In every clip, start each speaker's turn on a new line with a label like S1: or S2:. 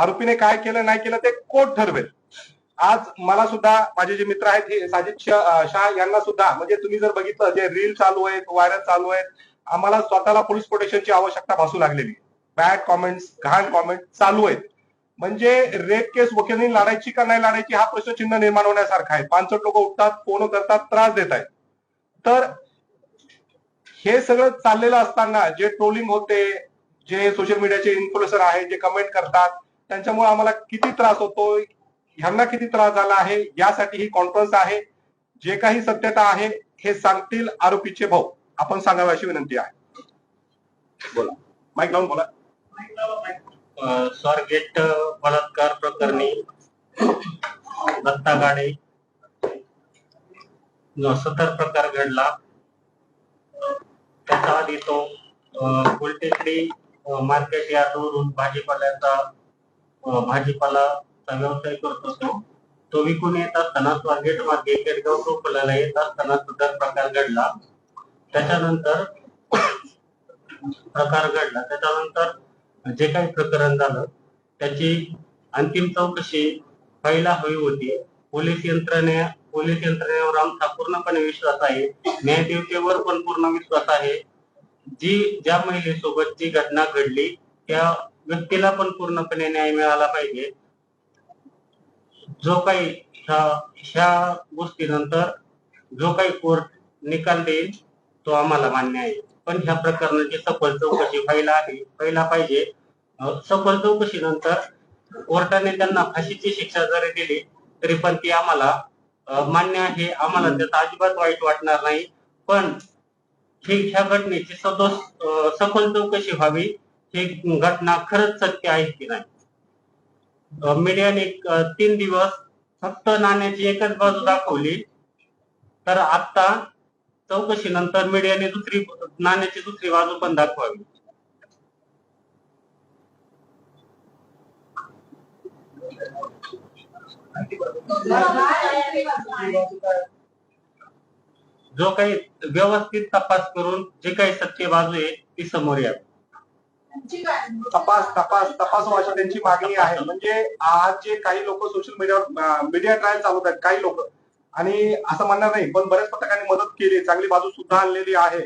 S1: आरोपीने काय केलं नाही केलं ते कोर्ट ठरवेल? आज मला सुद्धा माझे जे मित्र आहेत हे साजिद शाह यांना सुद्धा म्हणजे तुम्ही जर बघितलं जे रील चालू आहेत व्हायरल चालू आहेत आम्हाला स्वतःला पोलीस प्रोटेक्शनची आवश्यकता भासू लागलेली. बॅड कॉमेंट्स घाण कॉमेंट चालू आहेत. म्हणजे रेप केस वकिलांनी लढायची का नाही लढायची हा प्रश्नचिन्ह निर्माण होण्यासारखा आहे. पानसट लोक उठतात फोन करतात त्रास देत आहेत. तर हे सगळं चाललेलं असताना जे ट्रोलिंग होते जे सोशल मीडियाचे इन्फ्लुएन्सर आहेत जे कमेंट करतात त्यांच्यामुळे आम्हाला किती त्रास होतो ह्यांना किती त्रास झाला आहे यासाठी ही कॉन्फरन्स आहे. जे काही सत्यता आहे हे सांगतील आरोपीचे भाऊ. आपण सांगावे अशी विनंती आहे. बोला. माईक लावून बोला.
S2: स्वारगेट बलात्कार प्रकरणी दत्ता गाडे जो सतर प्रकार घडला त्याच्या आधी तो अ, मार्केट यार्डवरून भाजीपाल्याचा भाजीपालाचा व्यवसाय करत होतो तो विकून येत असताना स्वारगेट मार्गे केडगाव टोपल्याला येत असताना सदर प्रकार घडला. त्याच्यानंतर प्रकार घडला. त्याच्यानंतर जे काही प्रकरण झालं त्याची अंतिम चौकशी व्हायला हवी होती. पोलीस यंत्रणे पोलीस यंत्रणेवर आमचा पूर्णपणे विश्वास आहे. न्यायदेवतेवर पण पूर्ण विश्वास आहे. जी ज्या महिलेसोबत जी घटना घडली त्या व्यक्तीला पण पूर्णपणे न्याय मिळाला पाहिजे. जो काही ह्या ह्या गोष्टीनंतर जो काही कोर्ट निकाल देईल तो आम्हाला मान्य आहे. पण ह्या प्रकरणाची सखोल चौकशी व्हायला हवी व्हायला पाहिजे. सखोल चौकशीनंतर कोर्टाने त्यांना फाशीची शिक्षा जरी दिली तरी पण ती आम्हाला मान्य आहे. आम्हाला त्याचा अजिबात वाईट वाटणार नाही. पण ही ह्या घटनेची सदोष सखोल चौकशी व्हावी ही घटना खरंच सत्य आहे की नाही? मीडियाने तीन दिवस फक्त नाण्याची एकच बाजू दाखवली. तर आता चौकशीनंतर मीडियाने दुसरी नाण्याची दुसरी बाजू पण दाखवावी. जो काही व्यवस्थित तपास करून जे काही सत्य बाजू आहे ती समोर यावी.
S1: तपास तपास तपास व्हायची त्यांची मागणी आहे. म्हणजे आज जे काही लोक सोशल मीडियावर मीडिया ट्रायल चालवत आहेत काही लोक. आणि असं म्हणणार नाही पण बऱ्याच पथकांनी मदत केली चांगली बाजू सुद्धा आणलेली आहे.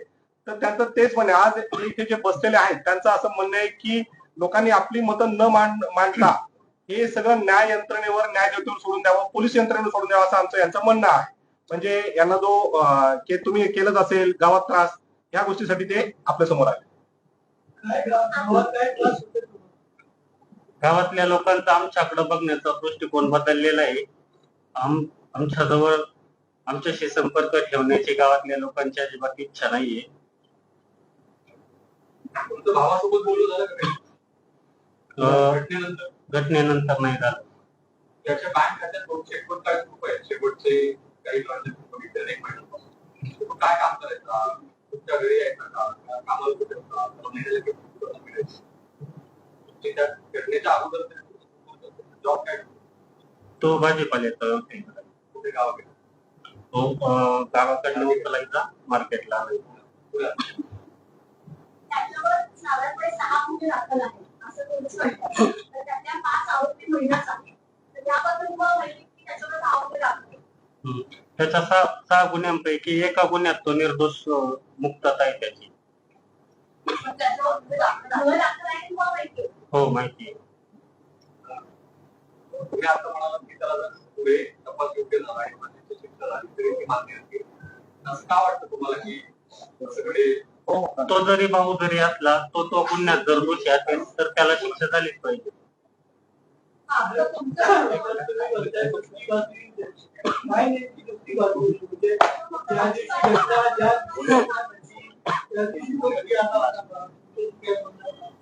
S1: तर त्यांचं तेच म्हणे आज इथे जे बसलेले आहेत त्यांचं असं म्हणणं आहे की लोकांनी आपली मतं न मांडता हे सगळं न्याय यंत्रणेवर न्याय देवतेवर सोडून द्यावं पोलीस यंत्रणेवर सोडून द्यावं असं आमचं यांचं म्हणणं आहे. म्हणजे यांना जो तुम्ही केलंच असेल गावात त्रास या गोष्टीसाठी ते आपल्यासमोर आले.
S2: गावातल्या लोकांचा आमच्याकडे बघण्याचा दृष्टिकोन बदललेला आहे. आम आमच्याजवळ आमच्याशी संपर्क ठेवण्याची गावातल्या लोकांची अजिबात इच्छा नाहीये.
S3: भावासोबत बोलू झालं का घटनेनंतर?
S2: घटनेनंतर नाही झालं.
S3: त्याच्या बँक खात्यात दोनशे एकोणचाळीस रुपये शेवटचे काही ट्रान्झॅक्शन बघितले नाही. महिन्यापासून. तो काय काम करायचा? तुमच्या घरी यायचा का? का कामाला ते
S2: भाजीपाल्याचा तो गावाकडनं उचलायचा मार्केटला. त्याच्या सहा सहा गुन्ह्यांपैकी एका गुन्ह्यात तो निर्दोष मुक्तता आहे त्याची
S4: पण त्याच्यावर तुम्ही दाखल आहे. दाखल आहे तुम्हाला माहिती आहे
S2: हो माहिती. आहे
S3: तुम्ही आता म्हणालात की त्याला जर पुढे तपास योग्य झाला आहे. फाशीची शिक्षा झाली तरी ती मान्य असते असं का वाटतं तुम्हाला की सगळे
S2: तो जरी भाऊ जरी असला तो तो गुन्ह्यात जर दोषी असेल तर त्याला शिक्षा झालीच पाहिजे.
S4: हा,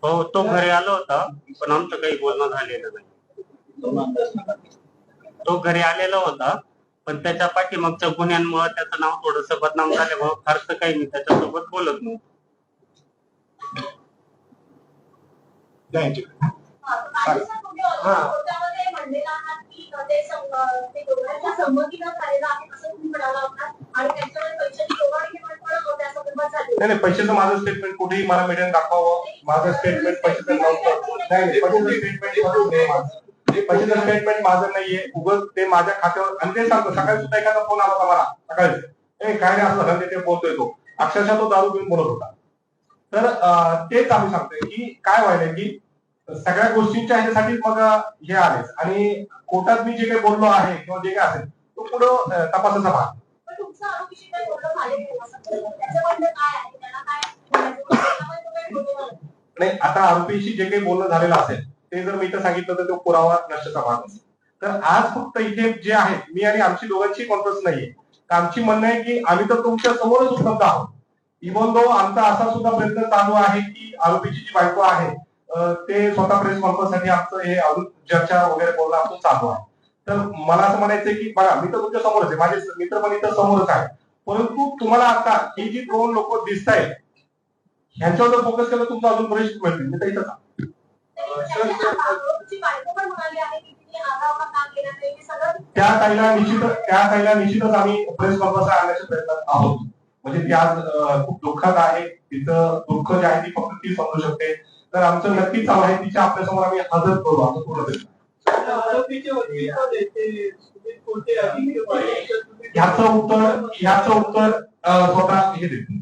S2: हो तो घरी आला होता पण आमचं काही बोलणं झालेलं नाही. तो घरी आलेला होता पण त्याच्या पाठीमागच्या गुन्ह्यांमुळे त्याचं नाव थोडस बदनाम झाल्यामुळे फारसं काही मी त्याच्यासोबत बोलत
S1: यांच्याकडे.
S4: हा,
S1: नाही नाही पैशाचं माझं स्टेटमेंट कुठेही मला मीडियम दाखवावं. माझं स्टेटमेंट पैशाचं नव्हतं नाही पैशाचं स्टेटमेंट माझं पैशाचं स्टेटमेंट माझं नाहीये. उगच ते माझ्या खात्यावर आणि ते सांगतो सकाळी सुद्धा एखादा फोन आला होता मला सकाळी. ए काय नाही असं झालं ते बोलतोय तो. अक्षरशः तो दारू घेऊन बोलत होता. तर तेच आम्ही सांगतोय की काय व्हायलंय की सगळ्या गोष्टींच्या ह्याच्यासाठी मग हे आलेच आणि कोर्टात मी जे काही बोललो आहे किंवा जे काही असेल तो पुढं तपासाचा भाग.
S4: नाही काय काय
S1: आता आरोपीशी जे काही बोलणं झालेलं असेल ते जर मी इथं सांगितलं तर तो पुरावा नष्टचा भाग असेल तर आज फक्त इथे जे आहे मी आणि आमची दोघांची कॉन्फरन्स नाहीये. तर आमची म्हणणं आहे की आम्ही तर तुमच्या समोरच उपलब्ध आहोत. इव्हन दो आमचा असा सुद्धा प्रयत्न चालू आहे की आरोपीची जी बायको आहे ते स्वतः प्रेस कॉन्फरन्ससाठी आमचं हे अजून चर्चा वगैरे बोलणं आमचं चालू आहे. तर मला असं म्हणायचंय की बघा मी तर तुमच्या समोरच आहे. माझे मित्र पण इथं समोरच आहे. परंतु तुम्हाला आता ही जी दोन लोक दिसत आहेत ह्यांच्यावर जर फोकस केलं तुमचं अजून बरेच मिळतील. मी तर
S4: इथं का
S1: त्या ताईला निश्चित त्या ताईला निश्चितच आम्ही प्रेस कॉन्फरन्स आणण्याच्या प्रयत्नात आहोत. म्हणजे ती आज खूप दुःखात आहे. तिचं दुःख जे आहे ती फक्त ती समजू शकते. तर आमचं नक्कीच चालू आहे तिच्या आपल्यासमोर आम्ही हजर करू आमचं पूर्ण ह्याचं उत्तर ह्याचं उत्तर स्वतः हे देतील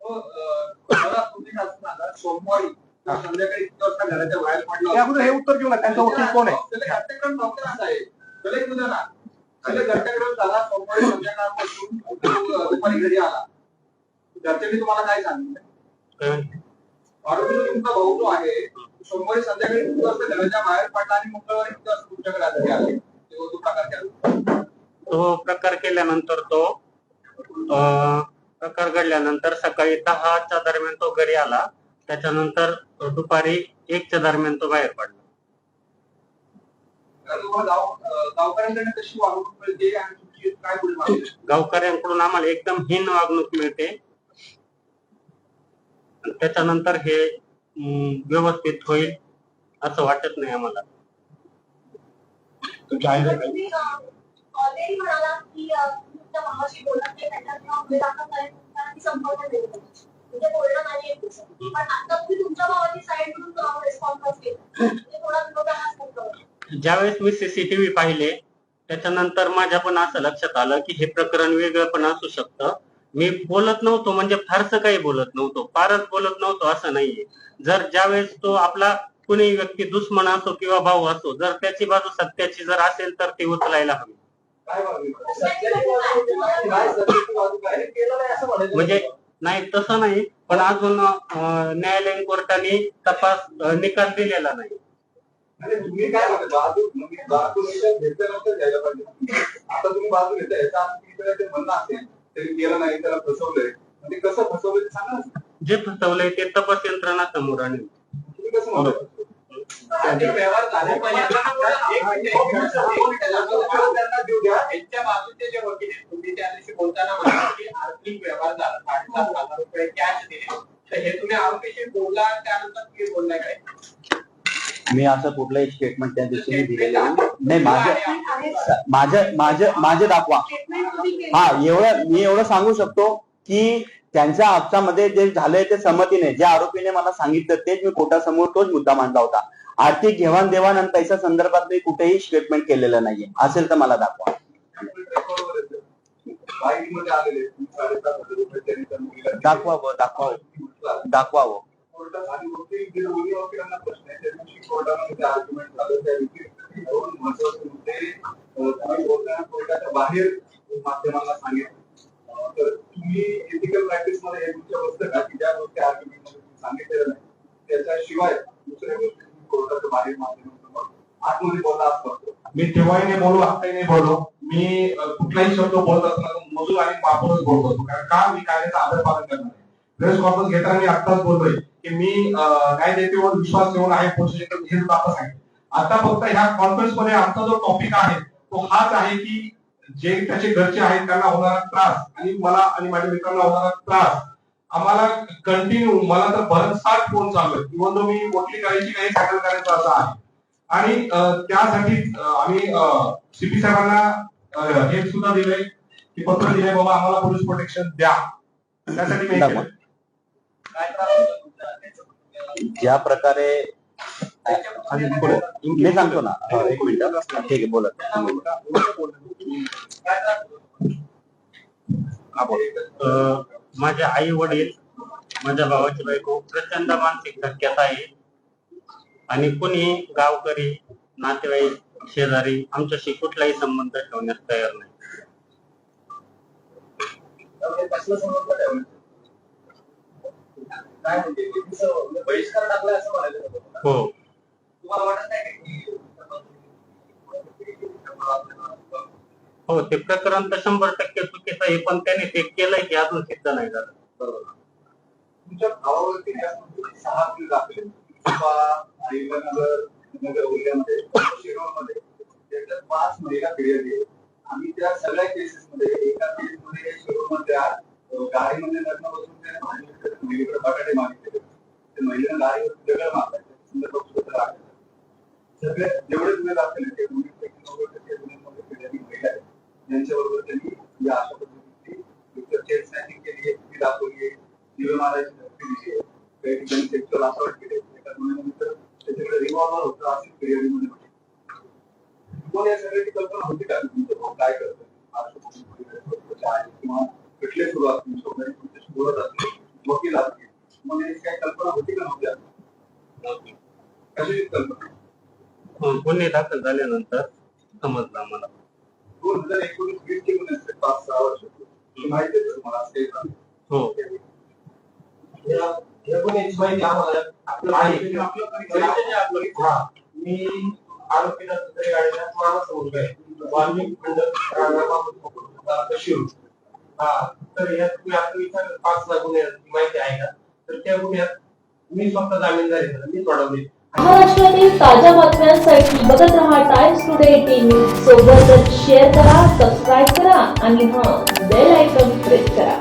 S3: हो, असं सोमवारी संध्याकाळी घराच्या बाहेर पडला
S1: हे उत्तर घेऊ ना त्यांचा वकील कोण आहे?
S3: असा सोमवारी संध्याकाळपासून दुपारी घरी आला. घरच्यांनी तुम्हाला काय सांगितलं? तुमचा भाऊ जो आहे सोमवारी संध्याकाळी किती वाजता घराच्या बाहेर पडला आणि मंगळवारी किती वाजता तुमच्याकडे आले तो प्रकार केला.
S2: तो प्रकार केल्यानंतर तो प्रकार घडल्यानंतर सकाळी दहाच्या दरम्यान तो घरी आला. त्याच्यानंतर दुपारी एकच्या दरम्यान तो बाहेर पडला? गावकऱ्यांकडून आम्हाला एकदम हीन वागणूक मिळते. त्याच्यानंतर हे व्यवस्थित होईल असं वाटत नाही आम्हाला.
S1: तुमच्या आईला
S4: पण तुम्ही ऑलरेडी म्हणाला की अं, तुम्ही तुमच्या भावाशी बोलत नाही त्यांना किंवा गुन्हे दाखल करायचं कारण ती संपवण्यात येईल म्हणजे बोलणं नाही आहे तुमचं. पण आता तुम्ही तुमच्या भावाची साईड म्हणून रिस्पॉन्स केला. म्हणजे थोडा विरोधाभास करतो
S2: ज्यावेळेस मी सीसीटीव्ही पाहिले त्याच्यानंतर माझ्या पण असं लक्षात आलं की हे प्रकरण वेगळं पण असू शकतं. मी बोलत नव्हतो म्हणजे फारसं काही बोलत नव्हतो. फारच बोलत नव्हतो असं नाहीये. जर ज्यावेळेस तो आपला कुणी व्यक्ती दुश्मन असो किंवा भाऊ असो जर त्याची बाजू सत्याची जर असेल तर ती उचलायला हवी. म्हणजे नाही तसं नाही पण अजून न्यायालयीन कोर्टाने तपास निकाल दिलेला नाही.
S3: आता तुम्ही बाजू घेता तरी केलं नाही त्याला फसवलंय. म्हणजे कसं फसवलंय ते सांगा ना.
S2: जे फसवलंय ते तपास यंत्रणा समोर आणेल.
S3: तुम्ही कसं म्हणता? त्यांचे व्यवहार झाले पाहिजे. एक मिनिट, एक मिनिट, एक मिनिट, व्यवहार त्यांना देऊ द्या. त्यांच्या बाजूचे जे वकील आहेत, तुम्ही त्या दिवशी बोलताना म्हणाला की आर्थिक व्यवहार झाला. साडेसात रुपये कॅश दिले. तर हे तुम्ही आरोपीशी बोलला त्यानंतर तुम्ही बोललाय काय?
S5: मी असं कुठलंही स्टेटमेंट त्या दिवशी मी दिलेलं नाही माझं माझं माझं माझे दाखवा. हा एवढं मी एवढं सांगू शकतो की त्यांच्या आपसामध्ये जे झालंय ते संमतीने ज्या आरोपीने मला सांगितलं तेच मी कोर्टासमोर तोच मुद्दा मांडला होता. आर्थिक घेवाणदेवाण आणि पैसा संदर्भात मी कुठेही स्टेटमेंट केलेलं नाहीये. असेल तर मला दाखवा. दाखवावं दाखवावं. दाखवावं.
S3: कोर्टात आणि वकील जे दोन्ही वकिलांना प्रश्न आहे. त्या दिवशी कोर्टामध्ये ते आर्ग्युमेंट झालं त्या व्यतिरिक्त दोन महत्त्वाचे मुद्दे बोलताना कोर्टाच्या बाहेर माध्यमांना सांगितलं. तर तुम्ही एथिकल प्रॅक्टिसमध्ये हे तुमच्या बसतं का की ज्या गोष्टी आर्ग्युमेंटमध्ये तुम्ही सांगितलेल्या नाही त्याच्याशिवाय दुसऱ्या गोष्टी तुम्ही कोर्टाच्या बाहेर माध्यमांसमोर आतमध्ये बोलला असं
S1: मी तेव्हाही नाही बोलू आताही नाही बोलू मी कुठलाही शब्द बोलत असताना मजूर आणि वापरच बोलतो कारण का? मी कायद्याचा आदर पालन करणार. आहे प्रेस कॉन्फरन्स घेताना मी आत्ताच बोलतोय की मी न्यायदेतेवर विश्वास ठेवून आहे हे सुद्धा आता सांगितलं आता फक्त ह्या कॉन्फरन्समध्ये आमचा जो टॉपिक आहे तो हाच आहे की जे त्याचे घरचे आहेत त्यांना होणारा त्रास आणि मला आणि माझ्या मित्रांना होणारा त्रास आम्हाला कंटिन्यू मला तर भरमसाठ फोन चालू आहे इव्हन मी वकील करायची काही सॅटल करायचं असं आहे. आणि त्यासाठी आम्ही सीपी साहेबांना हे सुद्धा दिलंय की पत्र दिलंय बाबा आम्हाला पोलीस प्रोटेक्शन द्या. त्यासाठी
S5: ज्या प्रकारे मी सांगतो ना. एक मिनिट. ठीक आहे बोला.
S2: माझे आई वडील माझ्या भावाची बायको प्रचंड मानसिक धक्क्यात आहे. आणि कुणी गावकरी नातेवाईक शेजारी आमच्याशी कुठलाही संबंध ठेवण्यास तयार नाही.
S3: काय नेहमीचं बहिष्कार टाकलाय असं म्हणायचं?
S2: हो
S3: तुम्हाला वाटत नाही
S2: हो ते प्रकरण तर शंभर टक्के चुकीचं आहे पण त्याने ते केलंय की अजून सिद्ध नाही झालं
S3: बरोबर. तुमच्या भावावरती सहा बिल दाखले नगर नगर उल्ह्यामध्ये शिरोमध्ये त्याच्यात पाच महिला फिर्यादी आहेत आम्ही त्या सगळ्या केसेस मध्ये एका शिरोमधल्या अं, गाडीमध्ये लग्न बसून त्या महिलेकडे बटाटे मागितले त्या महिलेनं त्या संदर्भात सुद्धा दाखल झाला. सगळे जेवढे गुन्हे दाखल ते फिर्यादी महिला आहेत त्यांच्याबरोबर त्यांनी या अशा पद्धतीची एकतर चेन स्नॅचिंग केली आहे ती दाखवली आहे दिवे मारायची धमकी दिली आहे काही ठिकाणी सेक्शुअल असॉल्ट केले एका गुन्ह्यानंतर त्याच्याकडे रिव्हॉल्वर होतं अशी फिर्यादीमध्ये होती तुम्हाला या सगळ्याची कल्पना होती का तुमचं भाऊ काय करतं किंवा कुठले सुरू असतील तुमच्याशी बोलत असतील वकील असतील. तुम्हाला काही कल्पना होती का नव्हती कशाची कल्पना?
S2: हं, गुन्हे दाखल झाल्यानंतर समजलं आम्हाला.
S3: दोन हजार एकोणीस वीस चे गुन्हे असते पाच सहा वर्ष. माहिती आहे तुम्हाला? झालं?
S2: हो.
S3: या- या गुन्ह्याची माहिती आम्हाला आपलं आहे. हा. मी आरोपीला दुसऱ्या गाडीला माणूस मुलगा आहे वाल्मिक खंड राणाबाबत शिव हा तर यात तुम्ही आता विचार पाच लाख गुन्हे माहिती आहे का? तर त्या गुन्ह्यात मी स्वतः जामीनदार आहे मी सोडवले.
S6: महाराष्ट्रातील ताज्या बातम्यांसाठी बघत रहा टाइम्स टुडे एटीन न्यूज सोबतच शेअर करा सबस्क्राईब करा आणि हां बेल आयकॉन प्रेस करा.